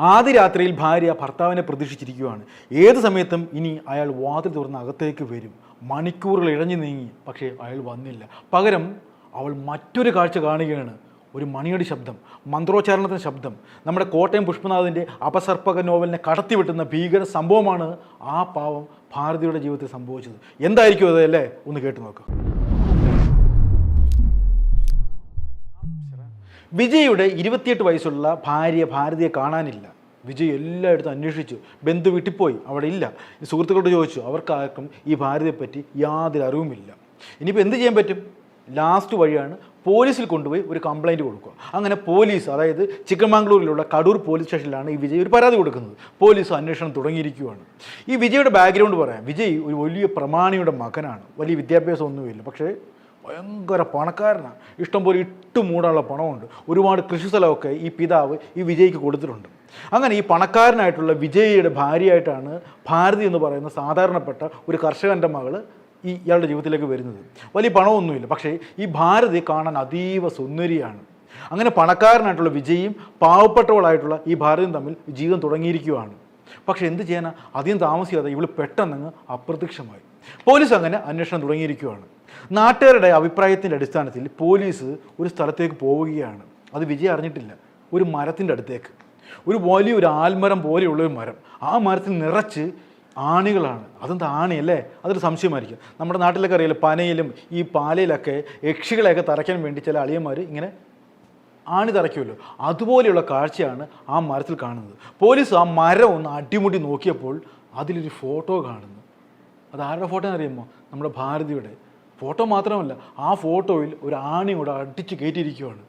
ആദ്യ രാത്രിയിൽ ഭാര്യ ഭർത്താവിനെ പ്രതീക്ഷിച്ചിരിക്കുകയാണ്. ഏത് സമയത്തും ഇനി അയാൾ വാതിൽ തുറന്ന് അകത്തേക്ക് വരും. മണിക്കൂറുകൾ ഇഴഞ്ഞു നീങ്ങി. പക്ഷേ അയാൾ വന്നില്ല. പകരം അവൾ മറ്റൊരു കാഴ്ച കാണുകയാണ്. ഒരു മണിയുടെ ശബ്ദം മന്ത്രോച്ചാരണത്തിന്റെ ശബ്ദം. നമ്മുടെ കോട്ടയം പുഷ്പനാഥിന്റെ അപസർപ്പക നോവലിനെ കടത്തിവിട്ടുന്ന ഭീകര സംഭവമാണ് ആ പാവം ഭാരതിയുടെ ജീവിതത്തിൽ സംഭവിച്ചത്. എന്തായിരിക്കും അതല്ലേ ഒന്ന് കേട്ടു നോക്കാം. വിജയുടെ ഇരുപത്തിയെട്ട് വയസ്സുള്ള ഭാര്യ ഭാരതിയെ കാണാനില്ല. വിജയ് എല്ലായിടത്തും അന്വേഷിച്ചു. ബന്ധു വീട്ടിൽ പോയി അവിടെ ഇല്ല. സുഹൃത്തുക്കളോട് ചോദിച്ചു. അവർക്കാർക്കും ഈ ഭാരതിയെപ്പറ്റി യാതൊരു അറിവുമില്ല. ഇനിയിപ്പോൾ എന്ത് ചെയ്യാൻ പറ്റും? ലാസ്റ്റ് വഴിയാണ് പോലീസിൽ കൊണ്ടുപോയി ഒരു കംപ്ലൈന്റ് കൊടുക്കുക. അങ്ങനെ പോലീസ് അതായത് ചിക്കമംഗ്ലൂരിലുള്ള കടൂർ പോലീസ് സ്റ്റേഷനിലാണ് ഈ വിജയ് ഒരു പരാതി കൊടുക്കുന്നത്. പോലീസ് അന്വേഷണം തുടങ്ങിയിരിക്കുകയാണ്. ഈ വിജയുടെ ബാക്ക്ഗ്രൗണ്ട് പറയാം. വിജയ് ഒരു വലിയ പ്രമാണിയുടെ മകനാണ്. വലിയ വിദ്യാഭ്യാസം ഒന്നുമില്ല പക്ഷേ ഭയങ്കര പണക്കാരനാണ് ഇഷ്ടംപോലെ ഇട്ട് മൂടാനുള്ള പണമുണ്ട്. ഒരുപാട് കൃഷി സ്ഥലമൊക്കെ ഈ പിതാവ് ഈ വിജയ്ക്ക് കൊടുത്തിട്ടുണ്ട്. അങ്ങനെ ഈ പണക്കാരനായിട്ടുള്ള വിജയിയുടെ ഭാര്യയായിട്ടാണ് ഭാരതി എന്ന് പറയുന്ന സാധാരണപ്പെട്ട ഒരു കർഷകന്റെ മകൾ ഈ ഇയാളുടെ ജീവിതത്തിലേക്ക് വരുന്നത്. വലിയ പണമൊന്നുമില്ല. പക്ഷേ ഈ ഭാരതി കാണാൻ അതീവ സുന്ദരിയാണ്. അങ്ങനെ പണക്കാരനായിട്ടുള്ള വിജയും പാവപ്പെട്ടവളായിട്ടുള്ള ഈ ഭാരതിയും തമ്മിൽ ജീവിതം തുടങ്ങിയിരിക്കുകയാണ് പക്ഷേ എന്ത് ചെയ്യാനാണ് അധികം താമസിക്കാതെ ഇവൾ പെട്ടെന്ന് അപ്രത്യക്ഷമായി. പോലീസ് അങ്ങനെ അന്വേഷണം തുടങ്ങിയിരിക്കുകയാണ് നാട്ടുകാരുടെ അഭിപ്രായത്തിന്റെ അടിസ്ഥാനത്തിൽ പോലീസ് ഒരു സ്ഥലത്തേക്ക് പോവുകയാണ്. അത് വിജയം അറിഞ്ഞിട്ടില്ല. ഒരു മരത്തിന്റെ അടുത്തേക്ക്. ഒരു വലിയൊരു ആൽമരം പോലെയുള്ള ഒരു മരം. ആ മരത്തിൽ നിറച്ച് ആണികളാണ്. അതെന്താ ആണിയല്ലേ? അതൊരു സംശയമായിരിക്കും. നമ്മുടെ നാട്ടിലൊക്കെ അറിയില്ല പനയിലും ഈ പാലയിലൊക്കെ യക്ഷികളെയൊക്കെ തറയ്ക്കാൻ വേണ്ടി ചില അളിയന്മാർ ഇങ്ങനെ ആണി തറയ്ക്കുമല്ലോ. അതുപോലെയുള്ള കാഴ്ചയാണ് ആ മരത്തിൽ കാണുന്നത്. പോലീസ് ആ മരം ഒന്ന് അടിമുടി നോക്കിയപ്പോൾ അതിലൊരു ഫോട്ടോ കാണുന്നു. അത് ആരുടെ ഫോട്ടോ എന്നറിയുമ്പോൾ നമ്മുടെ ഭാരതിയുടെ. ഫോട്ടോ മാത്രമല്ല ആ ഫോട്ടോയിൽ ഒരു ആണി കൂടെ അടിച്ച് കയറ്റിയിരിക്കുകയാണ്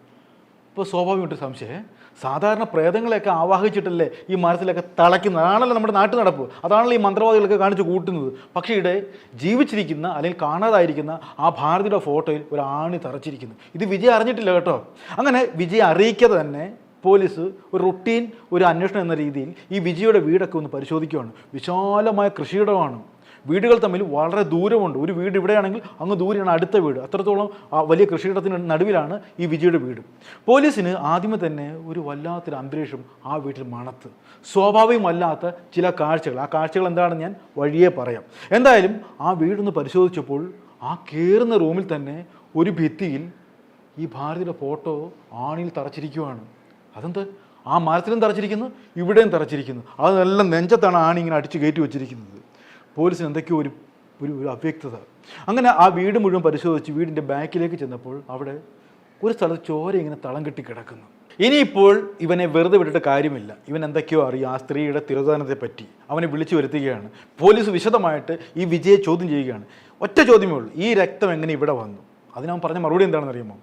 ഇപ്പോൾ സ്വാഭാവികമായിട്ട് സംശയം. സാധാരണ പ്രേതങ്ങളെയൊക്കെ ആവാഹിച്ചിട്ടല്ലേ ഈ മരത്തിലൊക്കെ തളയ്ക്കുന്നത്? അതാണല്ലോ നമ്മുടെ നാട്ടു നടപ്പ്. അതാണല്ലോ ഈ മന്ത്രവാദികളൊക്കെ കാണിച്ച് കൂട്ടുന്നത്. പക്ഷേ ഇവിടെ ജീവിച്ചിരിക്കുന്ന അല്ലെങ്കിൽ കാണാതായിരിക്കുന്ന ആ ഭാരതിയുടെ ഫോട്ടോയിൽ ഒരു ആണി തറച്ചിരിക്കുന്നു. ഇത് വിജയ് അറിഞ്ഞിട്ടില്ല കേട്ടോ. അങ്ങനെ വിജയ് അറിയിക്കാതെ തന്നെ പോലീസ് ഒരു റുട്ടീൻ ഒരു അന്വേഷണം എന്ന രീതിയിൽ ഈ വിജയുടെ വീടൊക്കെ ഒന്ന് പരിശോധിക്കുകയാണ് വിശാലമായ കൃഷിയിടമാണ്. വീടുകൾ തമ്മിൽ വളരെ ദൂരമുണ്ട്. ഒരു വീട് ഇവിടെയാണെങ്കിൽ അങ്ങ് ദൂരെയാണ് അടുത്ത വീട്. അത്രത്തോളം ആ വലിയ കൃഷിയിടത്തിന് നടുവിലാണ് ഈ വിജയുടെ വീട്. പോലീസിന് ആദ്യമേ തന്നെ ഒരു വല്ലാത്തൊരു അന്തരീക്ഷം ആ വീട്ടിൽ മണത്ത്. സ്വാഭാവികമല്ലാത്ത ചില കാഴ്ചകൾ. ആ കാഴ്ചകൾ എന്താണെന്ന് ഞാൻ വഴിയേ പറയാം. എന്തായാലും ആ വീടൊന്ന് പരിശോധിച്ചപ്പോൾ ആ കയറുന്ന റൂമിൽ തന്നെ ഒരു ഭിത്തിയിൽ ഈ ഭാരതിയുടെ ഫോട്ടോ ആണിയിൽ തറച്ചിരിക്കുവാണ്. അതെന്ത്? ആ മരത്തിലും തറച്ചിരിക്കുന്നു ഇവിടെയും തറച്ചിരിക്കുന്നു. അതെല്ലാം നെഞ്ചത്താണ് ആണി ഇങ്ങനെ അടിച്ച് കയറ്റി വെച്ചിരിക്കുന്നത്. പോലീസിന് എന്തൊക്കെയോ ഒരു ഒരു ഒരു അവ്യക്തത. അങ്ങനെ ആ വീട് മുഴുവൻ പരിശോധിച്ച് വീടിന്റെ ബാക്കിലേക്ക് ചെന്നപ്പോൾ അവിടെ ഒരു സ്ഥലത്ത് ചോര ഇങ്ങനെ തളം കെട്ടി കിടക്കുന്നു. ഇനിയിപ്പോൾ ഇവനെ വെറുതെ വിട്ടിട്ട് കാര്യമില്ല. ഇവൻ എന്തൊക്കെയോ അറിയാം. ആ സ്ത്രീയുടെ തിരോധാനത്തെ പറ്റി. അവനെ വിളിച്ചു വരുത്തുകയാണ്. പോലീസ് വിശദമായിട്ട് ഈ വിജയെ ചോദ്യം ചെയ്യുകയാണ്. ഒറ്റ ചോദ്യമേ ഉള്ളൂ. ഈ രക്തം എങ്ങനെ ഇവിടെ വന്നു? അതിനവൻ പറഞ്ഞ മറുപടി എന്താണെന്ന് അറിയുമോ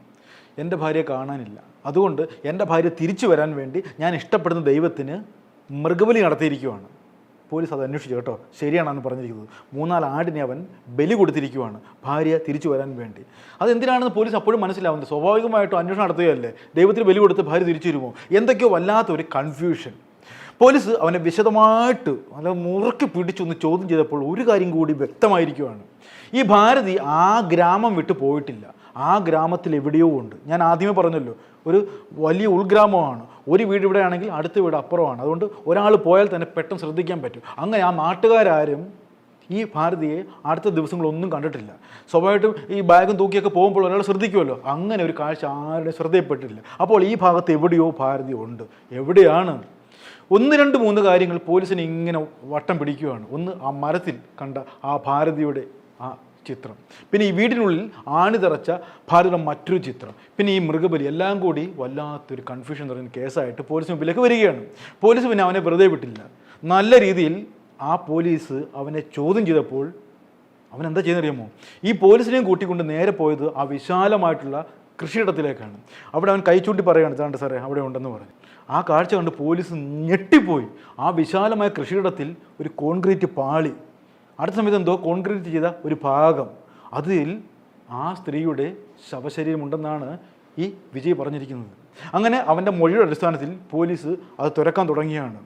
എന്റെ ഭാര്യയെ കാണാനില്ല. അതുകൊണ്ട് എന്റെ ഭാര്യ തിരിച്ചു വരാൻ വേണ്ടി ഞാൻ ഇഷ്ടപ്പെടുന്ന ദൈവത്തിന് മൃഗബലി നടത്തിയിരിക്കുവാണ്. പോലീസ് അത് അന്വേഷിച്ചു കേട്ടോ. ശരിയാണെന്ന് പറഞ്ഞിരിക്കുന്നത്. മൂന്നാൽ ആടിനെ അവൻ ബലി കൊടുത്തിരിക്കുവാണ്. ഭാര്യ തിരിച്ചു വരാൻ വേണ്ടി. അതെന്തിനാണെന്ന് പോലീസ് അപ്പോഴും മനസ്സിലാവുന്നത് സ്വാഭാവികമായിട്ടും അന്വേഷണം നടത്തുകയല്ലേ? ദൈവത്തിന് ബലി കൊടുത്ത് ഭാര്യ തിരിച്ചു വരുമോ? എന്തൊക്കെയോ വല്ലാത്ത ഒരു കൺഫ്യൂഷൻ പോലീസ് അവനെ വിശദമായിട്ട് നല്ല മുറുക്കി പിടിച്ചൊന്ന് ചോദ്യം ചെയ്തപ്പോൾ ഒരു കാര്യം കൂടി വ്യക്തമായിരിക്കുവാണ്. ഈ ഭാരതി ആ ഗ്രാമം വിട്ടു പോയിട്ടില്ല. ആ ഗ്രാമത്തിൽ എവിടെയോ ഉണ്ട്. ഞാൻ ആദ്യമേ പറഞ്ഞല്ലോ ഒരു വലിയ ഉൾഗ്രാമമാണ്. ഒരു വീട് ഇവിടെ ആണെങ്കിൽ അടുത്ത വീട് അപ്പുറമാണ്. അതുകൊണ്ട് ഒരാൾ പോയാൽ തന്നെ പെട്ടെന്ന് ശ്രദ്ധിക്കാൻ പറ്റും. അങ്ങനെ ആ നാട്ടുകാരും ഈ ഭാരതിയെ അടുത്ത ദിവസങ്ങളൊന്നും കണ്ടിട്ടില്ല. സ്വാഭാവികമായിട്ടും ഈ ബാഗും തൂക്കിയൊക്കെ പോകുമ്പോൾ ഒരാൾ ശ്രദ്ധിക്കുമല്ലോ. അങ്ങനെ ഒരു കാഴ്ച ആരുടെ ശ്രദ്ധയിൽപ്പെട്ടില്ല അപ്പോൾ ഈ ഭാഗത്ത് എവിടെയോ ഭാരതി ഉണ്ട്. എവിടെയാണ്? ഒന്ന് രണ്ട് മൂന്ന് കാര്യങ്ങൾ പോലീസിനെ ഇങ്ങനെ വട്ടം പിടിക്കുകയാണ്. ഒന്ന് ആ മരത്തിൽ കണ്ട ആ ഭാരതിയുടെ ആ ചിത്രം. പിന്നെ ഈ വീടിനുള്ളിൽ ആണി തറച്ച ഭാരതം മറ്റൊരു ചിത്രം. പിന്നെ ഈ മൃഗബലി എല്ലാം കൂടി വല്ലാത്തൊരു കൺഫ്യൂഷൻ നിറഞ്ഞ കേസായിട്ട് പോലീസ് മുമ്പിലേക്ക് വരികയാണ്. പോലീസ് പിന്നെ അവനെ വെറുതെ വിട്ടില്ല. നല്ല രീതിയിൽ ആ പോലീസ് അവനെ ചോദ്യം ചെയ്തപ്പോൾ അവൻ എന്താ ചെയ്യുന്നറിയാമോ? ഈ പോലീസിനെയും കൂട്ടിക്കൊണ്ട് നേരെ പോയത് ആ വിശാലമായിട്ടുള്ള കൃഷിയിടത്തിലേക്കാണ്. അവിടെ അവൻ കൈ ചൂണ്ടി പറയുകയാണ് ഇതാണ്ട് സാറേ അവിടെ ഉണ്ടെന്ന് പറഞ്ഞു. ആ കാഴ്ച കണ്ട് പോലീസ് ഞെട്ടിപ്പോയി. ആ വിശാലമായ കൃഷിയിടത്തിൽ ഒരു കോൺക്രീറ്റ് പാളി അടുത്ത സമയത്ത് എന്തോ കോൺക്രീറ്റ് ചെയ്ത ഒരു ഭാഗം അതിൽ ആ സ്ത്രീയുടെ ശവശരീരമുണ്ടെന്നാണ് ഈ വിജയ് പറഞ്ഞിരിക്കുന്നത്. അങ്ങനെ അവന്റെ മൊഴിയുടെ അടിസ്ഥാനത്തിൽ പോലീസ് അത് തുരക്കാൻ തുടങ്ങിയാണ്.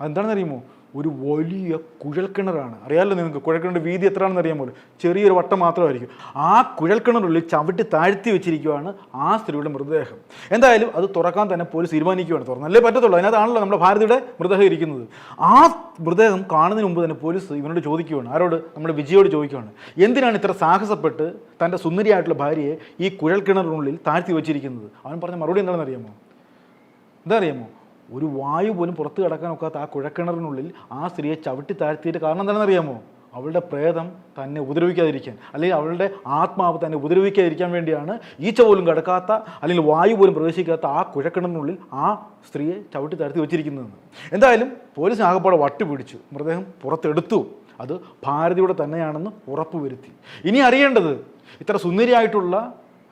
അതെന്താണെന്ന് അറിയുമോ ഒരു വലിയ കുഴൽക്കിണറാണ്. അറിയാമല്ലോ നിങ്ങൾക്ക്? കുഴൽക്കിണറിന്റെ വീതി എത്രയാണെന്ന് അറിയാമല്ലോ ചെറിയൊരു വട്ടം മാത്രമായിരിക്കും. ആ കുഴൽക്കിണറുള്ളിൽ ചവിട്ടി താഴ്ത്തി വെച്ചിരിക്കുകയാണ് ആ സ്ത്രീയുടെ മൃതദേഹം. എന്തായാലും അത് തുറക്കാൻ തന്നെ പോലീസ് തീരുമാനിക്കുകയാണ് തുറന്നല്ലേ പറ്റത്തുള്ളൂ. അതിനകത്താണല്ലോ നമ്മുടെ ഭാരതിയുടെ മൃതദേഹം ഇരിക്കുന്നത്. ആ മൃതദേഹം കാണുന്നതിന് മുമ്പ് തന്നെ പോലീസ് ഇവനോട് ചോദിക്കുകയാണ് ആരോട്? നമ്മുടെ വിജയോട് ചോദിക്കുകയാണ് എന്തിനാണ് ഇത്ര സാഹസപ്പെട്ട് തന്റെ സുന്ദരിയായിട്ടുള്ള ഭാര്യയെ ഈ കുഴൽക്കിണറിനുള്ളിൽ താഴ്ത്തി വെച്ചിരിക്കുന്നത്? അവൻ പറഞ്ഞ മറുപടി എന്താണെന്ന് അറിയാമോ? എന്താ അറിയാമോ? ഒരു വായു പോലും പുറത്തു കിടക്കാൻ ഒക്കാത്ത ആ കുഴക്കിണറിനുള്ളിൽ ആ സ്ത്രീയെ ചവിട്ടി താഴ്ത്തിയിട്ട് കാരണം എന്താണെന്ന് അറിയാമോ? അവളുടെ പ്രേതം തന്നെ ഉപദ്രവിക്കാതിരിക്കാൻ അല്ലെങ്കിൽ അവളുടെ ആത്മാവ് തന്നെ ഉപദ്രവിക്കാതിരിക്കാൻ വേണ്ടിയാണ് ഈച്ച പോലും കിടക്കാത്ത അല്ലെങ്കിൽ വായു പോലും പ്രവേശിക്കാത്ത ആ കുഴക്കിണറിനുള്ളിൽ ആ സ്ത്രീയെ ചവിട്ടി താഴ്ത്തി വെച്ചിരിക്കുന്നതെന്ന് എന്തായാലും പോലീസ് ആകപ്പാടെ വട്ടി പിടിച്ചു. മൃതദേഹം പുറത്തെടുത്തു. അത് ഭാരതിയുടെ തന്നെയാണെന്ന് ഉറപ്പുവരുത്തി. ഇനി അറിയേണ്ടത് ഇത്ര സുന്ദരിയായിട്ടുള്ള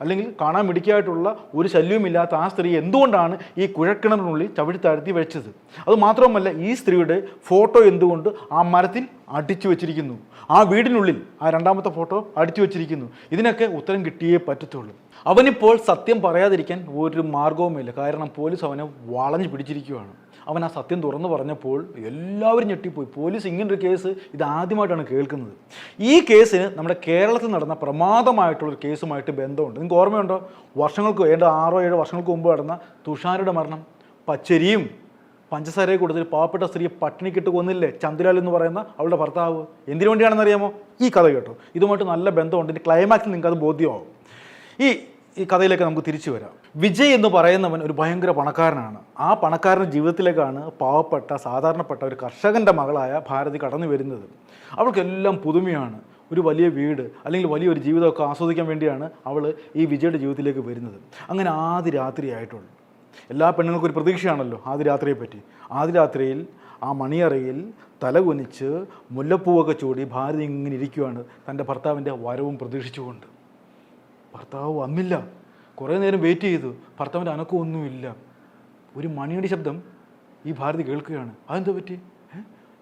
അല്ലെങ്കിൽ കാണാൻ മിടിക്കായിട്ടുള്ള ഒരു ശല്യവുമില്ലാത്ത ആ സ്ത്രീ എന്തുകൊണ്ടാണ് ഈ കുഴക്കിണറിനുള്ളിൽ ചവിട്ടി താഴ്ത്തി വെച്ചത്? അത് മാത്രമല്ല ഈ സ്ത്രീയുടെ ഫോട്ടോ എന്തുകൊണ്ട് ആ മരത്തിൽ അടിച്ചു വെച്ചിരിക്കുന്നു? ആ വീടിനുള്ളിൽ ആ രണ്ടാമത്തെ ഫോട്ടോ അടിച്ചു വെച്ചിരിക്കുന്നു. ഇതിനൊക്കെ ഉത്തരം കിട്ടിയേ പറ്റത്തുള്ളൂ. അവനിപ്പോൾ സത്യം പറയാതിരിക്കാൻ ഒരു മാർഗവുമില്ല കാരണം പോലീസ് അവനെ വളഞ്ഞു പിടിച്ചിരിക്കുകയാണ്. അവൻ ആ സത്യം തുറന്നു പറഞ്ഞപ്പോൾ എല്ലാവരും ഞെട്ടിപ്പോയി. പോലീസ് ഇങ്ങനൊരു കേസ് ഇത് ആദ്യമായിട്ടാണ് കേൾക്കുന്നത്. ഈ കേസിന് നമ്മുടെ കേരളത്തിൽ നടന്ന പ്രമാദമായിട്ടുള്ളൊരു കേസുമായിട്ട് ബന്ധമുണ്ട്. നിങ്ങൾക്ക് ഓർമ്മയുണ്ടോ? വർഷങ്ങൾക്ക് ഏതാണ്ട് ആറോ ഏഴോ വർഷങ്ങൾക്ക് മുമ്പ് നടന്ന തുഷാരുടെ മരണം. പച്ചരിയും പഞ്ചസാരയെ കൂടുതൽ പാവപ്പെട്ട സ്ത്രീയെ പട്ടിണിക്കിട്ട് കൊന്നില്ലേ? ചന്ദ്രലാൽ എന്ന് പറയുന്ന അവളുടെ ഭർത്താവ്. എന്തിനു വേണ്ടിയാണെന്ന് അറിയാമോ ഈ കഥ കേട്ടോ. ഇതുമായിട്ട് നല്ല ബന്ധമുണ്ട്. ഇതിന്റെ ക്ലൈമാക്സിൽ നിങ്ങൾക്ക് അത് ബോധ്യമാവും. ഈ ഈ കഥയിലേക്ക് നമുക്ക് തിരിച്ചു വരാം. വിജയ് എന്ന് പറയുന്നവൻ ഒരു ഭയങ്കര പണക്കാരനാണ്. ആ പണക്കാരന്റെ ജീവിതത്തിലേക്കാണ് പാവപ്പെട്ട സാധാരണപ്പെട്ട ഒരു കർഷകന്റെ മകളായ ഭാരതി കടന്നു വരുന്നത്. അവൾക്കെല്ലാം പുതുമയാണ്. ഒരു വലിയ വീട് അല്ലെങ്കിൽ വലിയൊരു ജീവിതമൊക്കെ ആസ്വദിക്കാൻ വേണ്ടിയാണ് അവൾ ഈ വിജയുടെ ജീവിതത്തിലേക്ക് വരുന്നത്. അങ്ങനെ ആദ്യ രാത്രിയായിട്ടുള്ളൂ എല്ലാ പെണ്ണുങ്ങൾക്കും ഒരു പ്രതീക്ഷയാണല്ലോ ആദ്യ രാത്രിയെ പറ്റി. ആദ്യ രാത്രിയിൽ ആ മണിയറയിൽ തലകുനിച്ച് മുല്ലപ്പൂവൊക്കെ ചൂടി ഭാരതി ഇങ്ങനെ ഇരിക്കുകയാണ് തന്റെ ഭർത്താവിന്റെ വരവും പ്രതീക്ഷിച്ചുകൊണ്ട്. ഭർത്താവ് വന്നില്ല. കുറേ നേരം വെയിറ്റ് ചെയ്തു. ഭർത്താവിന്റെ അനക്കമൊന്നുമില്ല ഒരു മണിയുടെ ശബ്ദം ഈ ഭാരതി കേൾക്കുകയാണ്. അതെന്താ പറ്റി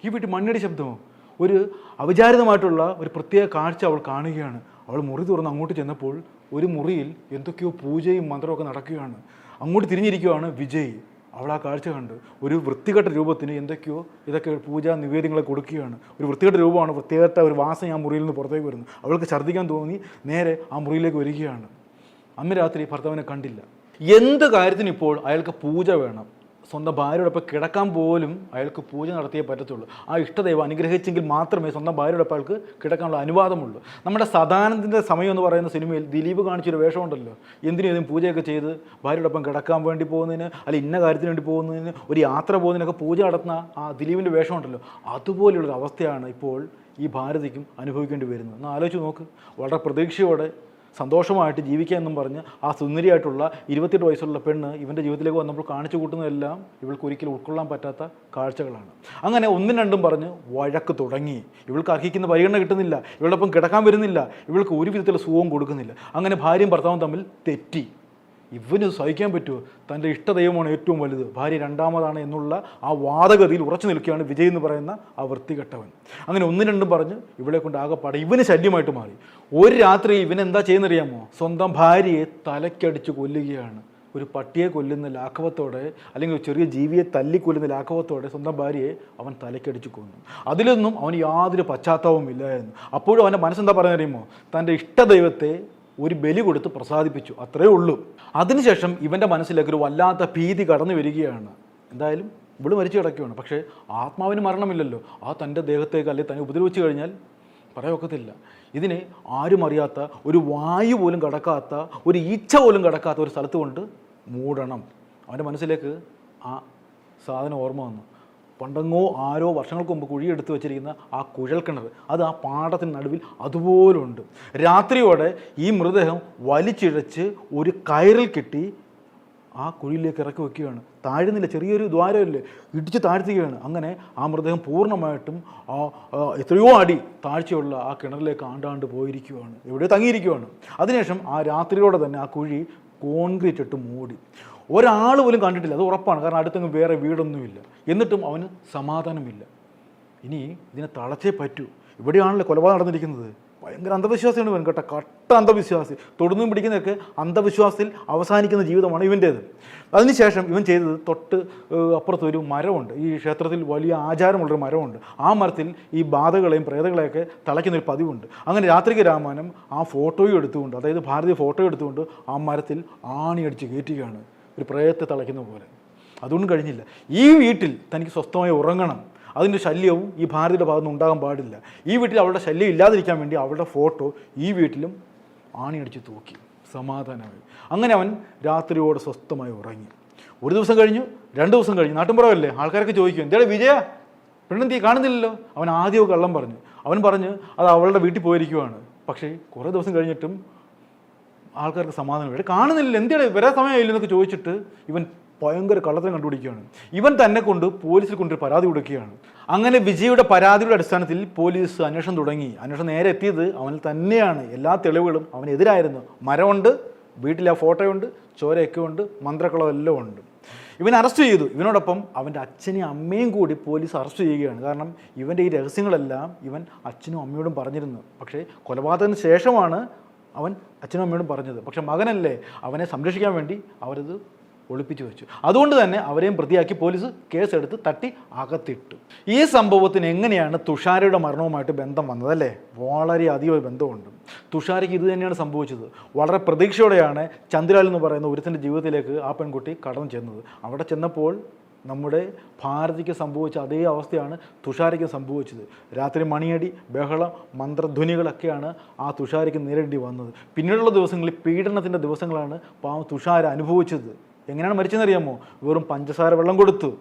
ഈ വീട്ടിൽ മണിയുടെ ശബ്ദമോ? ഒരു അവിചാരിതമായിട്ടുള്ള ഒരു പ്രത്യേക കാഴ്ച അവൾ കാണുകയാണ്. അവൾ മുറി തുറന്ന് അങ്ങോട്ട് ചെന്നപ്പോൾ ഒരു മുറിയിൽ എന്തൊക്കെയോ പൂജയും മന്ത്രമൊക്കെ നടക്കുകയാണ്. അങ്ങോട്ട് തിരിഞ്ഞിരിക്കുകയാണ് വിജയ്. അവൾ ആ കാഴ്ച കണ്ട്. ഒരു വൃത്തികെട്ട രൂപത്തിന് എന്തൊക്കെയോ ഇതൊക്കെ പൂജാ നിവേദ്യങ്ങളെ കൊടുക്കുകയാണ്. ഒരു വൃത്തികെട്ട രൂപമാണ് വൃത്തികെട്ട ഒരു വാസന ആ മുറിയിൽ നിന്ന് പുറത്തേക്ക് വരുന്നു അവൾക്ക് ഛർദ്ദിക്കാൻ തോന്നി നേരെ ആ മുറിയിലേക്ക് വരികയാണ്. അന്ന് രാത്രി ഭർത്താവിനെ കണ്ടില്ല. എന്ത് കാര്യത്തിനിപ്പോൾ അയാൾക്ക് പൂജ വേണം? സ്വന്തം ഭാര്യയോടൊപ്പം കിടക്കാൻ പോലും അയാൾക്ക് പൂജ നടത്തിയേ പറ്റത്തുള്ളൂ. ആ ഇഷ്ടദൈവം അനുഗ്രഹിച്ചെങ്കിൽ മാത്രമേ സ്വന്തം ഭാര്യയോടൊപ്പം അയാൾക്ക് കിടക്കാനുള്ള അനുവാദമുള്ളൂ. നമ്മുടെ സദാനന്ദന്റെ സമയം എന്ന് പറയുന്ന സിനിമയിൽ ദിലീപ് കാണിച്ചൊരു വേഷമുണ്ടല്ലോ. എന്തിനും ഏതും പൂജയൊക്കെ ചെയ്ത് ഭാര്യയോടൊപ്പം കിടക്കാൻ വേണ്ടി പോകുന്നതിന് അല്ല ഇന്ന കാര്യത്തിന് വേണ്ടി പോകുന്നതിന് ഒരു യാത്ര പോകുന്നതിനൊക്കെ പൂജ നടത്തുന്ന ആ ദിലീപിന്റെ വേഷമുണ്ടല്ലോ. അതുപോലെയുള്ളൊരു അവസ്ഥയാണ് ഇപ്പോൾ ഈ ഭാരതിക്കും അനുഭവിക്കേണ്ടി വരുന്നത്. ഒന്ന് ആലോചിച്ച് നോക്ക്. വളരെ പ്രതീക്ഷയോടെ സന്തോഷമായിട്ട് ജീവിക്കുക എന്നും പറഞ്ഞ് ആ സുന്ദരിയായിട്ടുള്ള ഇരുപത്തിയെട്ട് വയസ്സുള്ള പെണ്ണ് ഇവന്റെ ജീവിതത്തിലേക്ക് വന്നപ്പോൾ കാണിച്ചു കൂട്ടുന്നതെല്ലാം ഇവൾക്ക് ഒരിക്കലും ഉൾക്കൊള്ളാൻ പറ്റാത്ത കാഴ്ചകളാണ്. അങ്ങനെ ഒന്നും രണ്ടും പറഞ്ഞ് വഴക്ക് തുടങ്ങി. ഇവൾക്ക് അർഹിക്കുന്ന പരിഗണന കിട്ടുന്നില്ല. ഇവളൊപ്പം കിടക്കാൻ വരുന്നില്ല. ഇവൾക്ക് ഒരു വിധത്തിലുള്ള സുഖവും കൊടുക്കുന്നില്ല. അങ്ങനെ ഭാര്യയും ഭർത്താവും തമ്മിൽ തെറ്റി. ഇവന് സഹിക്കാൻ പറ്റുമോ? തന്റെ ഇഷ്ടദൈവമാണ് ഏറ്റവും വലുത്. ഭാര്യ രണ്ടാമതാണ് എന്നുള്ള ആ വാദഗതിയിൽ ഉറച്ചു നിൽക്കുകയാണ് വിജയ് എന്ന് പറയുന്ന ആ വൃത്തികെട്ടവൻ. അങ്ങനെ ഒന്നും രണ്ടും പറഞ്ഞ് ഇവിടെ കൊണ്ട് ആകെപ്പാടെ ഇവന് ശല്യമായിട്ട് മാറി. ഒരു രാത്രി ഇവൻ എന്താ ചെയ്യുന്നറിയാമോ? സ്വന്തം ഭാര്യയെ തലക്കടിച്ച് കൊല്ലുകയാണ്. ഒരു പട്ടിയെ കൊല്ലുന്ന ലാഘവത്തോടെ അല്ലെങ്കിൽ ചെറിയ ജീവിയെ തല്ലിക്കൊല്ലുന്ന ലാഘവത്തോടെ സ്വന്തം ഭാര്യയെ അവൻ തലയ്ക്കടിച്ചു കൊന്നു. അതിലൊന്നും അവന് യാതൊരു പശ്ചാത്താപവും ഇല്ലായിരുന്നു അപ്പോഴും അവന്റെ മനസ്സെന്താ പറയുന്നത് അറിയുമോ തന്റെ ഇഷ്ടദൈവത്തെ ഒരു ബലി കൊടുത്ത് പ്രസാദിപ്പിച്ചു. അത്രേ ഉള്ളൂ. അതിനുശേഷം ഇവന്റെ മനസ്സിലേക്ക് ഒരു വല്ലാത്ത ഭീതി കടന്നു വരികയാണ്. എന്തായാലും ഇവൾ മരിച്ചു കിടക്കുകയാണ്. പക്ഷേ ആത്മാവിന് മരണമില്ലല്ലോ. ആ തന്റെ ദേഹത്തേക്ക് അല്ലെങ്കിൽ തന്നെ ഉപദ്രവിച്ചു കഴിഞ്ഞാൽ പറയൊക്കത്തില്ല. ഇതിനെ ആരും അറിയാത്ത ഒരു വായു പോലും കടക്കാത്ത ഒരു ഈച്ച പോലും കടക്കാത്ത ഒരു സ്ഥലത്ത് കൊണ്ട് മൂടണം. അവന്റെ മനസ്സിലേക്ക് ആ സാധനം ഓർമ്മ വന്നു. പണ്ടെങ്ങോ ആരോ വർഷങ്ങൾക്ക് മുമ്പ് കുഴിയെടുത്ത് വെച്ചിരിക്കുന്ന ആ കുഴൽക്കിണർ അത് ആ പാടത്തിന് നടുവിൽ അതുപോലുണ്ട്. രാത്രിയോടെ ഈ മൃതദേഹം വലിച്ചിഴച്ച് ഒരു കയറിൽ കെട്ടി ആ കുഴിയിലേക്ക് ഇറക്കി വെക്കുകയാണ്. താഴുന്നില്ല ചെറിയൊരു ദ്വാരമില്ലേ ഇടിച്ച് താഴ്ത്തുകയാണ് അങ്ങനെ ആ മൃതദേഹം പൂർണമായിട്ടും ആ എത്രയോ അടി താഴ്ചയുള്ള ആ കിണറിലേക്ക് ആണ്ടാണ്ട് പോയിരിക്കുകയാണ്. എവിടെ തങ്ങിയിരിക്കുകയാണ്. അതിനുശേഷം ആ രാത്രിയോടെ തന്നെ ആ കുഴി കോൺക്രീറ്റ് ഇട്ട് മൂടി. ഒരാൾ പോലും കണ്ടിട്ടില്ല. അത് ഉറപ്പാണ്. കാരണം അടുത്തെങ്ങും വേറെ വീടൊന്നുമില്ല. എന്നിട്ടും അവന് സമാധാനമില്ല. ഇനി ഇതിനെ തളച്ചേ പറ്റൂ. ഇവിടെയാണല്ലോ കൊലപാതകം നടന്നിരിക്കുന്നത്. ഭയങ്കര അന്ധവിശ്വാസിയാണ് ഇവൻ കേട്ടോ. കട്ട അന്ധവിശ്വാസി. തൊടുന്നും പിടിക്കുന്നതൊക്കെ അന്ധവിശ്വാസത്തിൽ അവസാനിക്കുന്ന ജീവിതമാണ് ഇവന്റേത്. അതിനുശേഷം ഇവൻ ചെയ്തത് തൊട്ട് അപ്പുറത്തൊരു മരമുണ്ട്. ഈ ക്ഷേത്രത്തിൽ വലിയ ആചാരമുള്ളൊരു മരമുണ്ട്. ആ മരത്തിൽ ഈ ബാധകളെയും പ്രേതകളെയൊക്കെ തളയ്ക്കുന്ന ഒരു പതിവുണ്ട്. അങ്ങനെ രാത്രിക്ക് രാമാനം ആ ഫോട്ടോയും എടുത്തുകൊണ്ട് അതായത് ഭാരതീയ ഫോട്ടോ എടുത്തുകൊണ്ട് ആ മരത്തിൽ ആണിയടിച്ച് കയറ്റുകയാണ്. ഒരു പ്രേതത്തെ തളയ്ക്കുന്ന പോലെ. അതൊന്നും കഴിഞ്ഞില്ല. ഈ വീട്ടിൽ തനിക്ക് സ്വസ്ഥമായി ഉറങ്ങണം. അതിന്റെ ശല്യവും ഈ ഭാരതിയുടെ ഭാഗത്തു ഉണ്ടാകാൻ പാടില്ല. ഈ വീട്ടിൽ അവളുടെ ശല്യം ഇല്ലാതിരിക്കാൻ വേണ്ടി അവളുടെ ഫോട്ടോ ഈ വീട്ടിലും ആണിയടിച്ച് തൂക്കി. സമാധാനമായി. അങ്ങനെ അവൻ രാത്രിയോടെ സ്വസ്ഥമായി ഉറങ്ങി. ഒരു ദിവസം കഴിഞ്ഞു രണ്ട് ദിവസം കഴിഞ്ഞു. നാട്ടിൻപുറമല്ലേ? ആൾക്കാരൊക്കെ ചോദിക്കും എന്തേടെ വിജയ? പെണ്ണെന്തിയെ? കാണുന്നില്ലല്ലോ? അവൻ ആദ്യമൊക്കെ കള്ളം പറഞ്ഞു. അവൻ പറഞ്ഞ് അത് അവളുടെ വീട്ടിൽ പോയിരിക്കുവാണ്. പക്ഷേ കുറേ ദിവസം കഴിഞ്ഞിട്ടും ആൾക്കാർക്ക് സമാധാനം ഇവിടെ കാണുന്നില്ല. എന്തിനാണ് വരെ സമയമില്ല എന്നൊക്കെ ചോദിച്ചിട്ട് ഇവൻ ഭയങ്കര കള്ളത്തരം കണ്ടുപിടിക്കുകയാണ്. ഇവൻ തന്നെ കൊണ്ട് പോലീസിൽ കൊണ്ടൊരു പരാതി കൊടുക്കുകയാണ്. അങ്ങനെ വിജയുടെ പരാതിയുടെ അടിസ്ഥാനത്തിൽ പോലീസ് അന്വേഷണം തുടങ്ങി. അന്വേഷണം നേരെ എത്തിയത് അവനിൽ തന്നെയാണ്. എല്ലാ തെളിവുകളും അവനെതിരായിരുന്നു. മരമുണ്ട് വീട്ടിൽ ആ ഫോട്ടോയുണ്ട് ചോരയൊക്കെ ഉണ്ട് മന്ത്രക്കളം എല്ലാം ഉണ്ട്. ഇവൻ അറസ്റ്റ് ചെയ്തു. ഇവനോടൊപ്പം അവന്റെ അച്ഛനെയും അമ്മയും കൂടി പോലീസ് അറസ്റ്റ് ചെയ്യുകയാണ്. കാരണം ഇവന്റെ ഈ രഹസ്യങ്ങളെല്ലാം ഇവൻ അച്ഛനും അമ്മയോടും പറഞ്ഞിരുന്നു. പക്ഷേ കൊലപാതകത്തിന് ശേഷമാണ് അവൻ അച്ഛനും അമ്മയോടും പറഞ്ഞത്. പക്ഷെ മകനല്ലേ അവനെ സംരക്ഷിക്കാൻ വേണ്ടി അവരത് ഒളിപ്പിച്ചു വെച്ചു. അതുകൊണ്ട് തന്നെ അവരെയും പ്രതിയാക്കി പോലീസ് കേസെടുത്ത് തട്ടി അകത്തിട്ടു. ഈ സംഭവത്തിന് എങ്ങനെയാണ് തുഷാരയുടെ മരണവുമായിട്ട് ബന്ധം വന്നത് അല്ലേ? വളരെ അധികം ബന്ധമുണ്ട്. തുഷാരയ്ക്ക് ഇത് തന്നെയാണ് സംഭവിച്ചത്. വളരെ പ്രതീക്ഷയോടെയാണ് ചന്ദ്രാൽ എന്ന് പറയുന്ന ഒരുത്തിന്റെ ജീവിതത്തിലേക്ക് ആ പെൺകുട്ടി കടന്നു ചെന്നത്. അവിടെ ചെന്നപ്പോൾ നമ്മുടെ ഭാരതിക്ക് സംഭവിച്ച അതേ അവസ്ഥയാണ് തുഷാരയ്ക്ക് സംഭവിച്ചത്. രാത്രി മണിയടി ബഹളം മന്ത്രധ്വനികളൊക്കെയാണ് ആ തുഷാരയ്ക്ക് നേരിടേണ്ടി വന്നത്. പിന്നീടുള്ള ദിവസങ്ങളിൽ പീഡനത്തിന്റെ ദിവസങ്ങളാണ് പാവം തുഷാര അനുഭവിച്ചത്. എങ്ങനെയാണ് മരിച്ചതെന്നറിയാമോ? വെറും പഞ്ചസാര വെള്ളം കൊടുത്തു.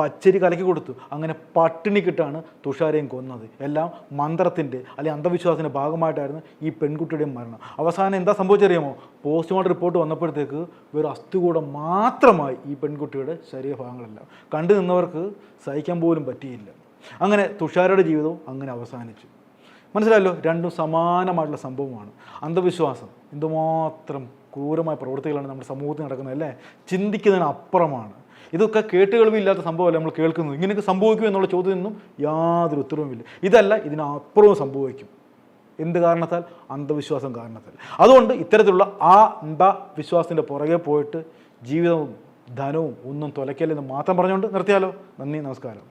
പച്ചരി കലക്കി കൊടുത്തു. അങ്ങനെ പട്ടിണിക്കിട്ടാണ് തുഷാരയും കൊന്നത്. എല്ലാം മന്ത്രത്തിന്റെ അല്ലെങ്കിൽ അന്ധവിശ്വാസത്തിന്റെ ഭാഗമായിട്ടായിരുന്നു ഈ പെൺകുട്ടിയുടെയും മരണം. അവസാനം എന്താ സംഭവിച്ചറിയാമോ? പോസ്റ്റ്മോർട്ടം റിപ്പോർട്ട് വന്നപ്പോഴത്തേക്ക് വെറും അസ്ഥികൂടം മാത്രമായി ഈ പെൺകുട്ടിയുടെ ശരീരഭാഗങ്ങളെല്ലാം. കണ്ടു നിന്നവർക്ക് സഹിക്കാൻ പോലും പറ്റിയില്ല. അങ്ങനെ തുഷാരയുടെ ജീവിതവും അങ്ങനെ അവസാനിച്ചു. മനസ്സിലായല്ലോ? രണ്ടും സമാനമായിട്ടുള്ള സംഭവമാണ്. അന്ധവിശ്വാസം. എന്തുമാത്രം ക്രൂരമായ പ്രവൃത്തികളാണ് നമ്മുടെ സമൂഹത്തിൽ നടക്കുന്നത് അല്ലേ? ചിന്തിക്കുന്നതിന് അപ്പുറമാണ്. ഇതൊക്കെ കേട്ടുകളിവില്ലാത്ത സംഭവമല്ല നമ്മൾ കേൾക്കുന്നത്? ഇങ്ങനെയൊക്കെ സംഭവിക്കും എന്നുള്ള ചോദ്യത്തിനൊന്നും യാതൊരു ഉത്തരവുമില്ല ഇതല്ല ഇതിനപ്പുറവും സംഭവിക്കും. എന്ത് കാരണത്താൽ? അന്ധവിശ്വാസം കാരണത്താൽ. അതുകൊണ്ട് ഇത്തരത്തിലുള്ള ആ അന്ധവിശ്വാസത്തിന്റെ പുറകെ പോയിട്ട് ജീവിതവും ധനവും ഒന്നും തുലയ്ക്കല്ലെന്ന് മാത്രം പറഞ്ഞുകൊണ്ട് നിർത്തിയാലോ? നന്ദി നമസ്കാരം.